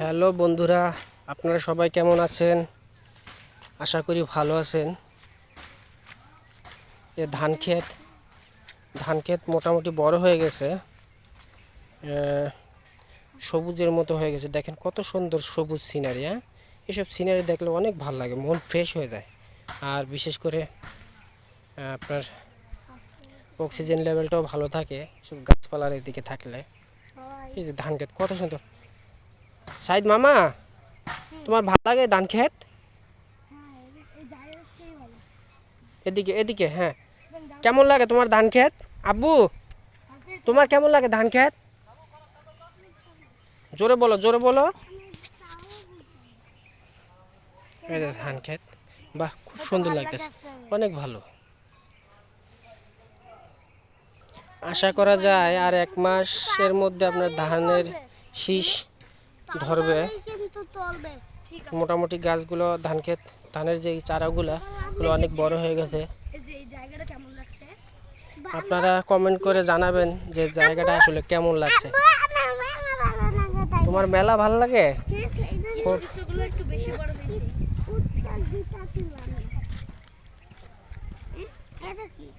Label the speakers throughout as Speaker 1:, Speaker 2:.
Speaker 1: Hello বন্ধুরা, আপনারা সবাই কেমন আছেন? আশা করি ভালো আছেন। এ ধান ক্ষেত ধান ক্ষেত মোটামুটি বড় হয়ে গেছে। সবুজের মতো হয়ে গেছে। দেখেন কত সুন্দর সবুজ সিনারি হ্যাঁ? এসব সিনারি দেখলে অনেক ভালো লাগে, মন ফ্রেশ হয়ে যায়। আর বিশেষ করে আপনার অক্সিজেন লেভেলটাও ভালো থাকে সব গাছপালার এদিকে থাকলে। এই যে ধান ক্ষেত, কত সুন্দর। সাইদ মামা, তোমার ভালো লাগে ধান ক্ষেত এদিকে এদিকে হ্যাঁ। কেমন লাগে তোমার ধান ক্ষেত আব্বু, তোমার কেমন লাগে ধান ক্ষেত জোরে বলো জোরে বলো। ধান ক্ষেত বাহ, খুব সুন্দর লাগতেছে। অনেক ভালো। আশা করা যায় আর এক মাসের মধ্যে আপনার ধানের শীষ ধরবে। মোটামুটি গাছগুলো ধান ক্ষেত ধানের যে চারাগুলো ওগুলো অনেক বড় হয়ে গেছে। আপনারা কমেন্ট করে জানাবেন যে জায়গাটা আসলে কেমন লাগছে। তোমার মেলা ভালো লাগে?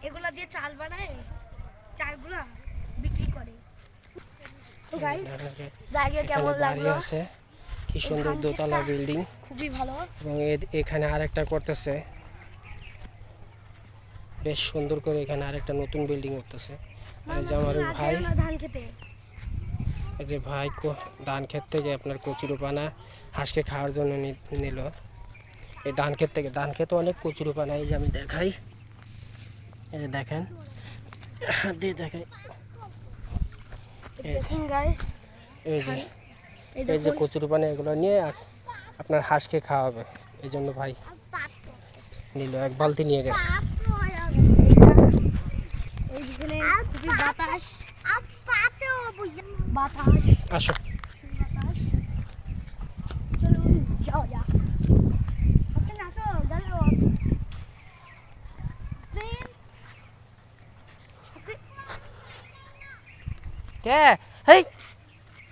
Speaker 2: এগুলা দিয়ে চাল বানায় চালগুলা বিক্রি করে। গাইস জায়গা কেমন
Speaker 1: বাড়ি
Speaker 2: লাগল?
Speaker 1: আছে কি সুন্দর দোতলা বিল্ডিং
Speaker 2: খুবই ভালো।
Speaker 1: এবং এখানে আরেকটা করতেছে। বেশ সুন্দর করে এখানে আরেকটা নতুন বিল্ডিং করতেছে। আর যে আমার ভাই।
Speaker 2: ধান খেতে।
Speaker 1: যে ভাই ধান ক্ষেত থেকে আপনার কচুরুপানা হাঁসকে খাওয়ার জন্য নিল। এই ধান ক্ষেত থেকে ধান ক্ষেতে অনেক কচুরুপানা এই যে আমি দেখাই। এই যে দেখেন। দিয়ে দেখাই। এই যে- এই যে কচুরুপানা এগুলো নিয়ে আপনার হাঁসকে খাওয়াবে। এই জন্য ভাই নিল এক বালতি নিয়ে গেছে। আসো। কে? হেই!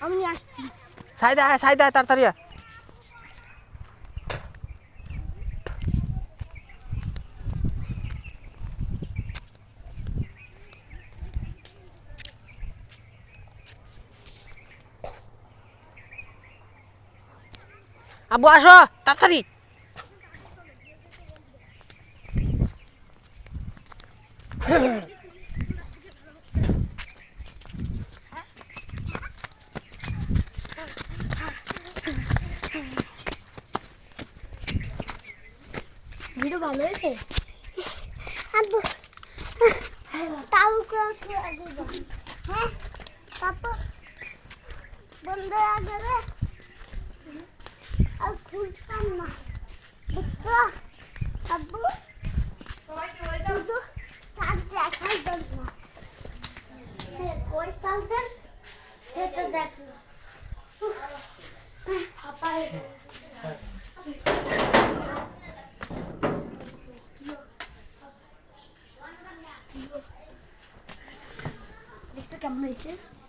Speaker 2: আমি আসছি।
Speaker 1: সাইদা আয় সাইদা আয় তাড়াতাড়ি আয়। আব্বু আসো তাড়াতাড়ি।
Speaker 2: ভিডিও ভালো হয়েছে? আব্বু তাও হ্যাঁ বন্ধ আগে আর খুলতাম দেখতে কেমন হয়েছে